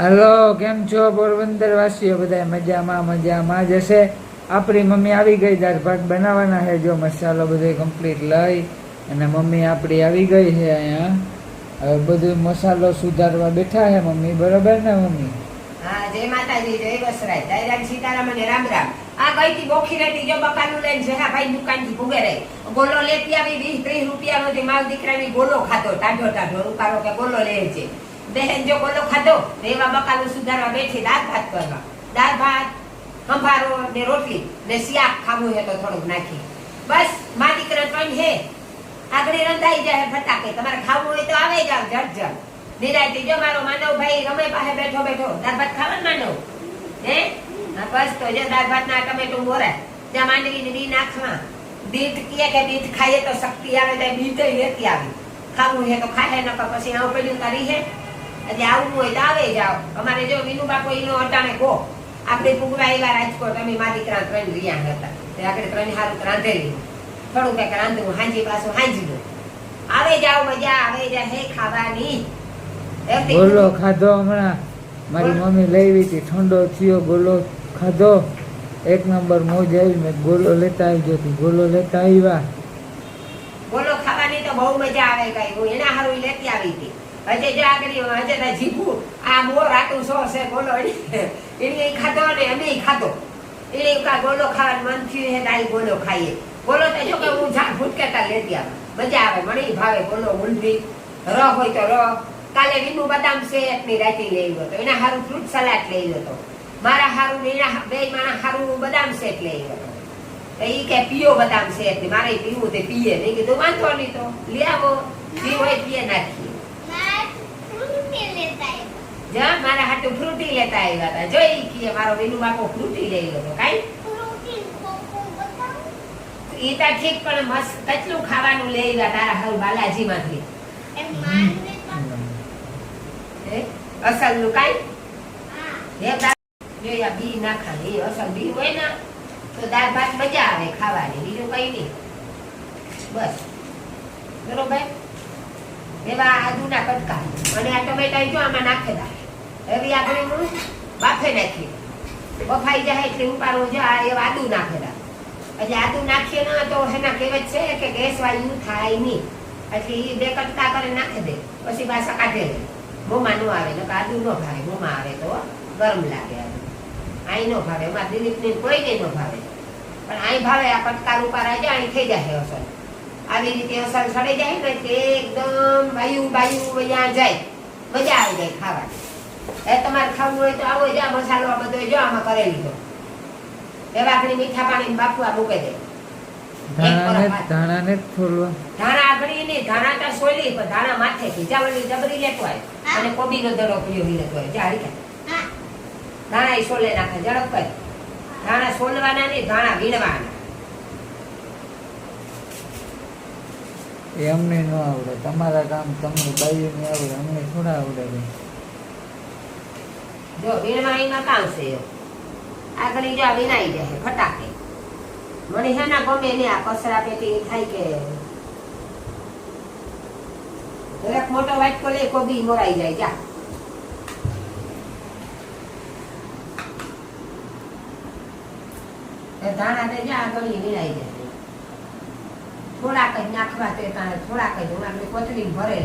Hello, કેમ છો પોરબંદર વાસીઓ બધા મજામાં મજામાં જ હશે. આપણી મમ્મી આવી ગઈ, દાળ ભાત બનાવવાના છે. જો મસાલો બધો કમ્પ્લીટ લઈ અને મમ્મી આપણી આવી ગઈ છે અહીંયા. હવે બધું મસાલો સુધારવા બેઠા છે મમ્મી, બરોબર ને મમ્મી? હા, જય માતાજી, જય વસરાય. જય રામ સીતારામ અને રામ રામ. આ ગઈ થી બોખી રેતી જો બકાનું લઈને જેહા ભાઈ દુકાનથી ભૂગે રહી. ગોલો લેતી આવી, વીસ ત્રીસ રૂપિયા નો માલ દીકરાની ગોલો ખાતો ટાઢો ટાઢો રૂપારો કે ગોલો લે છે. બહેન જો બોલો ખાધો રેવા બકાલું સુધારવા બેઠી, દાળ ભાત કરવા. દાળ ભાત સંભારો ને રોટલી ને શિયાક ખાવું હે તો થોડુંક નાખી. બસ, મા દીકરા પણ હે. આગળ રંધાઈ જાય ફટાકે. તમારે ખાવું હોય તો આવે જાવ જટ જટ નિરાયતી જો મારો માનવ ભાઈ રમે પાસે બેઠો બેઠો, દાળ ભાત ખાવાનું માનવ? હે? બસ તો જો દાળ ભાત ના ટમેટું બોરાય ત્યાં માંડવી ને નાખવા. દીઠ કીએ કે દીઠ ખાઈએ તો શક્તિ આવે તો બીટ લેતી આવી. ખાવું છે તો ખાય, નકર પછી આવું પડ્યું તારી હે. એટલે આવું હોય તો આવે જાવ અમારે જો વિનુ બાપુ એનો અટાણે કહો આપણે પુગવા એવા રાજકોટ અમે મા દીકરા ત્રણ રિયા હતા. તે આપણે ત્રણ હારું રાંધેલી થોડું કંઈક રાંધવું હાંજી પાછું હાંજી દો આવે જાવ મજા આવે જા હે ખાવાની. ગોલો ખાધો હમણાં? મારી મમ્મી લઈ હતી ઠંડો થયો ગોલો ખાધો? એક નંબર મોજ આવી મેં ગોલો લેતા આવી જતી ગોલો લેતા આવ્યા. ગોલો ખાવાની તો બહુ મજા આવે ગઈ હું એના હારું લેતી આવી હતી. હજે જાગરી હજે ના જીભું, આ મોર આટું સો છે બોલો એને ખાતો ને અમે ખાતો એને કા ગોલો ખાવાનું મન થયું હે તારી ગોલો ખાઈએ. બોલો તો જો કે હું ઝાડ ભૂટકેતા લેતી આવે મજા આવે, મને ભાવે બોલો ઊંધી. ર હોય તો ર કાલે વિનુ બદામ છે એકની રાતી લઈ ગયો તો. એના હારું ફ્રૂટ સલાડ લઈ લો તો. મારા હારું ને એના બે મારા હારું બદામ શેક લઈ તો. ઈ કે પીઓ બદામ શેક મારે પીવું તે પીએ. નહીં કીધું વાંધો નહીં તો. લે આવો. પીવો પીએ નાખીએ. જા મારા હાટુ ફ્રૂટી લેતા આવ્યા હતા. જોઈ કે મારો વિનુ બાપો ફ્રૂટી લઈ ગયો કાઈ? એ તા ઠીક પણ મસ્ત કેટલું ખાવાનું લઈ ગયા તારા હારું બાલાજી માંથી અસલનું કાઈ? હે. તા જો યા બી નાખા ખાલી અસલ બી હોય ને તો દાળ ભાત મજા આવે ખાવાની બીજું કઈ નહીં. બસ. બરોબર? એવા આદુના કટકા. અને આ ટમેટા જો આમાં નાખેલા. એવી આગળ હું બાફે નાખી. બફાઈ જાય એટલે ઉપાડું જો આ એવા આદુ નાખેલા. એટલે આદુ નાખીએ ને તો એના કહેવત છે કે ગેસ વાયુ થાય નહીં. એટલે એ બે કટકા કરી, નાખી દે. પછી પાછા કાઢે. લે મોંમાં ન આવે ને આદુ ન ભાવે. મોંમાં આવે તો ગરમ લાગે આદુ. આઈ ન ભાવે. અમારા દિલીપને કોઈને ન ભાવે. પણ આઈ ભાવે, આ કટકા આવી જાય અહીં થઈ જાય અસર. આવી રીતે અસર સડી જાય ને તે એકદમ બાયુ બાયુ અહીંયા જાય. મજા આવી જાય ખાવાની. એ તમારે ખાવું હોય તો આવો જા મસાલો આ બધો જો આમાં કરી લીધો એ વાકડી મીઠા પાણી બાફવા મૂકે દે ફોલવા ધાણા આગળી નહીં ધાણા તા સોલી પણ ધાણા માથે દડો પીયો વી હોય. ધાણા એ સોલે નાખે. ઝડપ કર. ધાણા સોલવાના નહીં ધાણા વીણવાના. એ અમને ન આવડે. તમારા કામ તમને આવડે અમને થોડા આવડે ભાઈ. જો વીણવાણીમાં કામ છે એવો. આગળ જો આ વિનાઈ જાય ફટાકે. મને હેના ગમે ને આ કસરા પેટી થાય કે દરેક મોટો વાટકો લે કોબી મોરાઈ જાય જા. ધાણા ને જા આગળ વિનાઈ જાય. થોડાક જ નાખવા તે તારે થોડાક જ હું આપણે કોથળી ભરે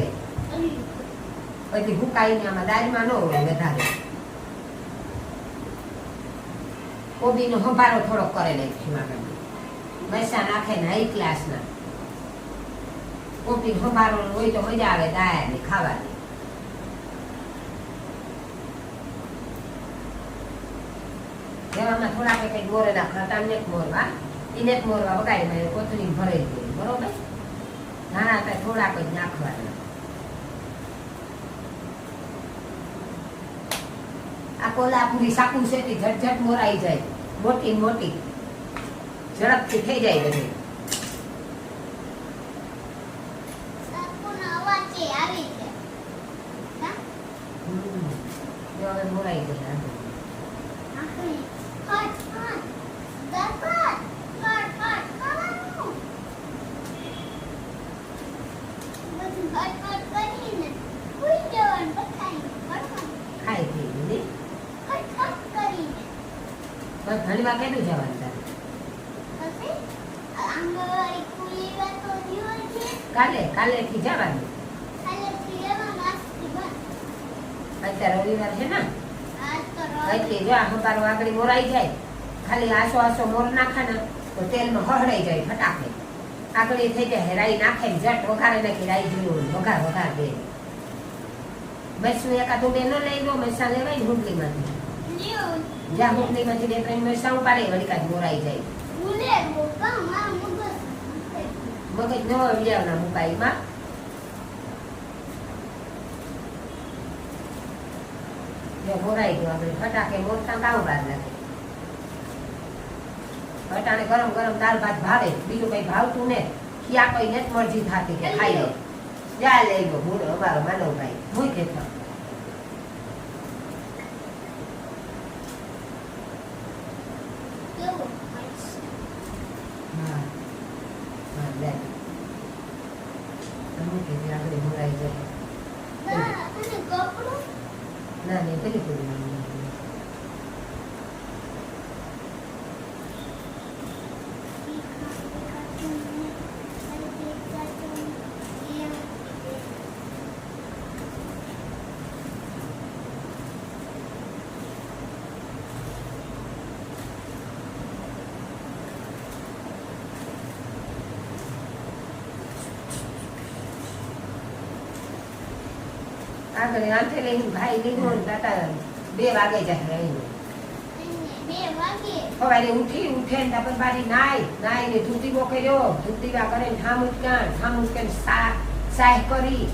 પછી હુકાઈને આમાં દાળમાં ન હોય વધારે. કોબીનો હંભારો થોડોક કરે આગળ મરસા નાખે ને હાઈ ક્લાસના. કોબી હંભારો હોય તો મજા આવે દાળની ખાવાની. એવામાં થોડાક કઈ મોરે નાખવા તમને મોરવા. એને જ મોરવા વગાડી કોથળી ભરાઈ દે બરોબર? નાના હતા, થોડાક જ નાખવાના. આ કોલાપુરી સાકુ છે તે ઝટઝટ મોરાઈ જાય. મોટી મોટી. ઝડપથી થઈ જાય બધી. હવે મોરાઈ જાય ભણવા કેટલું જવાનું તારે? કાલે જવાનું. કાલે નાસ્તી બસ. અત્યારે રવિવાર છે ને? એટલે જો આ હંકારો આગળ મોરાઈ જાય ખાલી આસો આસો મોર નાખે ને તો તેલમાં હળડાઈ જાય ફટાકે આગળ એ થઈ જાય રાઈ નાખે જટ વઘારે નાખી રાઈ જોયું વઘાર વઘાર દે મરસું એકાદું બે ન લઈ લો મસા લેવાય ને હુંડલીમાંથી. બે ત્રણ વળી કાંઈ મોરાઈ જાય. ન મુકાઈમાં. જો મોરાઈ ગયો આપણે. ફટાકે મોરતા વાર લાગે અટાણે ગરમ ગરમ દાળ ભાત ભાવે. બીજું કઈ ભાવતું ને ક્યાં કઈ ને જ મરજી થતી કે ખાઈ લો. જા લઈ લો મૂળ અમારો માનવભાઈ. હું કે તો કેવો મસ્ત હા આગળ જાય. બા અને કપડું ના? નહીં પેલી પૂરી આગળ આંખે લઈને ભાઈ લીધો તાતા બે વાગે જાય રહીને સવારે ઉઠી, ઉઠે ને તાપર બારી નાય નાય ને ધૂતીવો કર્યો. ધૂતીવા કરે ને ઠામ કરી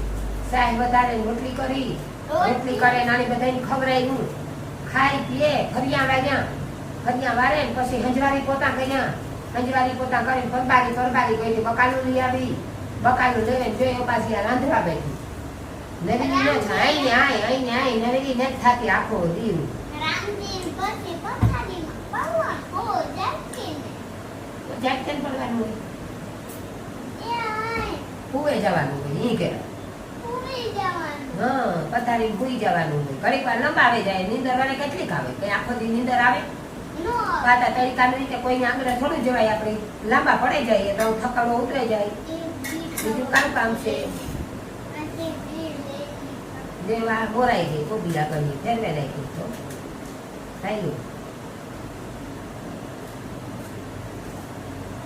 સાહ વધારે રોટલી કરી, રોટલી કરે નાની બધાને ખવડાવ્યું. ખાઈ, પીએ, ફરિયા વાગ્યા. ફરિયા વારે ને પછી હંજવારી પોતા કર્યા. હંજવારી પોતા કરીને પરબારી પરબારી ગઈ બકાલું લઈ આવી. બકાલું લઈને જોઈ પાછી રાંધવા બેઠી. નવીની ન થાય ને આઈ આઈ ને આઈ નવીની ન થાતી આખો દીવ રામદીન પછી પથારીમાં પવન હો જાતીને જાતે પડવાનું હોય એ આય જવાનું હોય ઈ કે પૂરી જવાનું હા પથારી ભૂઈ જવાનું હોય ઘડીક વાર લંબાવે જાય નીંદર વાળે કેટલીક આવે કઈ આખો દી નીંદર આવે પાતા તરીકાની રીતે કોઈને આંગળે થોડું જવાય આપણે લાંબા પડે જાય થકાડો ઉતરે જાય બીજું કામ કામ છે જેવા બોરાઈ ગઈ કોબીલા કરી ફેરવે નાખી તો. થાય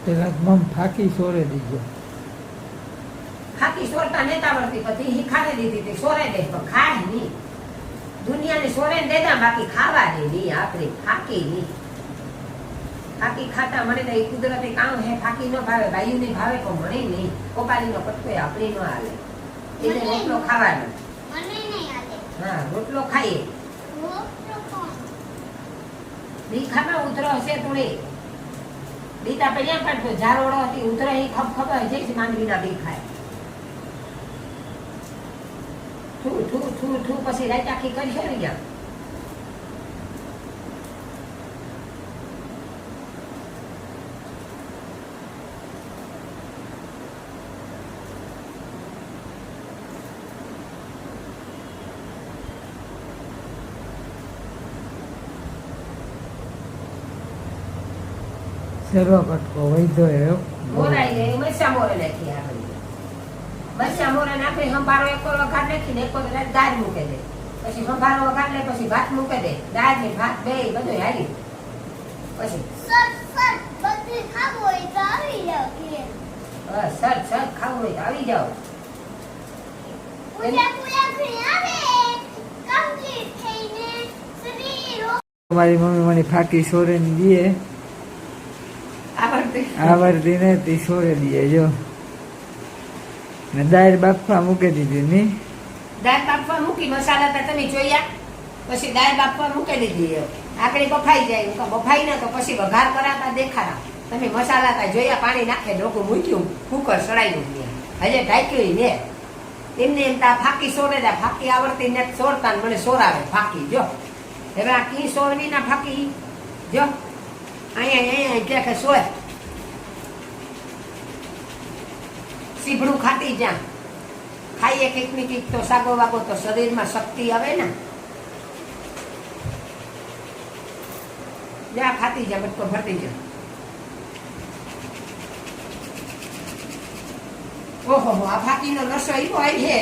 પેલા મમ ફાકી સોરે દીધો. ખાકી સોરતા નેતા આવડતી પછી હિખાને દીધી હતી. સોરે દે પણ ખાય નહીં. દુનિયાને સોરે દેતા બાકી ખાવા દે નહીં. આપણે ફાકી નહીં. ફાકી ખાતા મને તો એ કુદરતી કામ હે ફાકી ન ભાવે ભાઈ ને ભાવે તો મને નહીં. કોપારીનો પટકો આપણે ન આવે એટલે મને રોટલો ખાવાનો. હા, રોટલો ખાઈએ. દીખામાં ઉતરો હશે તુણે દીતા પડ્યા પણ ઝારોડો હતી, ઉતરે એ ખબ ખબર હશે જ માંડવીના બી ખાય થૂ થૂ થૂ થૂ, પછી રાત આખી કરશે ને ત્યાં સર્વ કટકો વૈધો એવો મોરાઈ ગઈ મરસા મોરે નાખી આગળ મરસા મોરે નાખી સંભારો એક વઘાર નાખીને એક વખત દાળ મૂકે દે. પછી સંભારો વઘાર લે પછી ભાત મૂકે દે. દાળ ને ભાત બે બધું હારી પછી સર સર બધું ખાવું હોય તો આવી જાવ કે સર સર ખાવું હોય તો આવી જાઓ. પૂજા પૂજા કરી આવે. કમ્પ્લીટ થઈને મારી મમ્મી મને ફાકી સોરે ને દીએ આવડતી આવડતી ને તે દીએ, જો. ને દાળ બાફવા મૂકી દીધી, ની? દાળ બાફવા મૂકી, મસાલા તો તમે જોયા. પછી દાળ બાફવા મૂકી દીધી આકડી બફાઈ જાય, હું બફાઈ ના તો પછી વઘાર કરાતા દેખાડા. તમે મસાલા તા જોયા, પાણી નાખે, ડોકું મૂક્યું, કુકર સડાયું હજે ઢાંક્યું ને. એમને એમ તા ફાકી સોરે દા ફાકી આવડતી ને સોરતા ને મને સોરાવે ફાકી, જો. હવે આ કી સોરવી ના ફાકી, જો. અહીંયા અહીંયા કે કે સોય. સીભડું ખાતી જ્યાં. ખાઈએ કંઈક ને કંઈક તો સાગો વાગો તો શરીરમાં શક્તિ આવે ને. જા, ખાતી જા બટકો ભરતી જા. ઓહો આ ફાકીનો નશો એવો હોય છે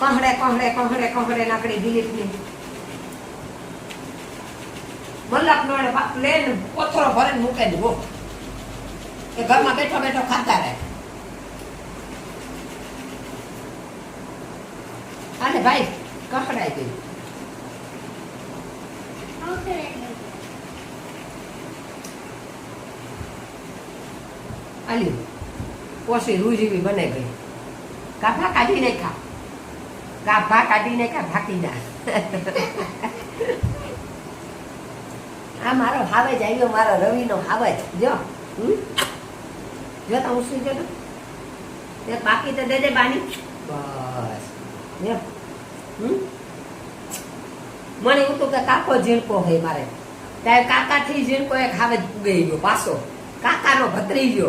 કહડે કહડે કહડે કહડે નાકડી દિલીપની મલ્લાક નો લેન કોથરો ભરીને મૂકે દીધો એ ઘરમાં બેઠો બેઠો ખાતા રહે. હાલે ભાઈ કકડાઈ ગઈ આલ્યું ઓછી રૂ જેવી બને ગઈ કાભા કાઢી નહીં ખા કાભા કાઢી નાખા ભાકી ના આ મારો હાવેજ આવ્યો મારો રવિનો હાવેજ જો હમ? જો તો હું સુઈ ગયો એક બાકી તો દે દે બાની બસ હમ? મને એવું તો કે કાકો ઝીણકો હોય મારે. ત્યારે કાકાથી ઝીણકો એક હાવેજ ઉગાઈ ગયો પાછો. કાકાનો ભત્રીજો.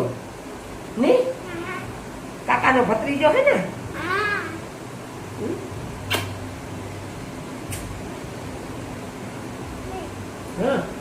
નહીં કાકાનો ભત્રીજો હે ને? હા.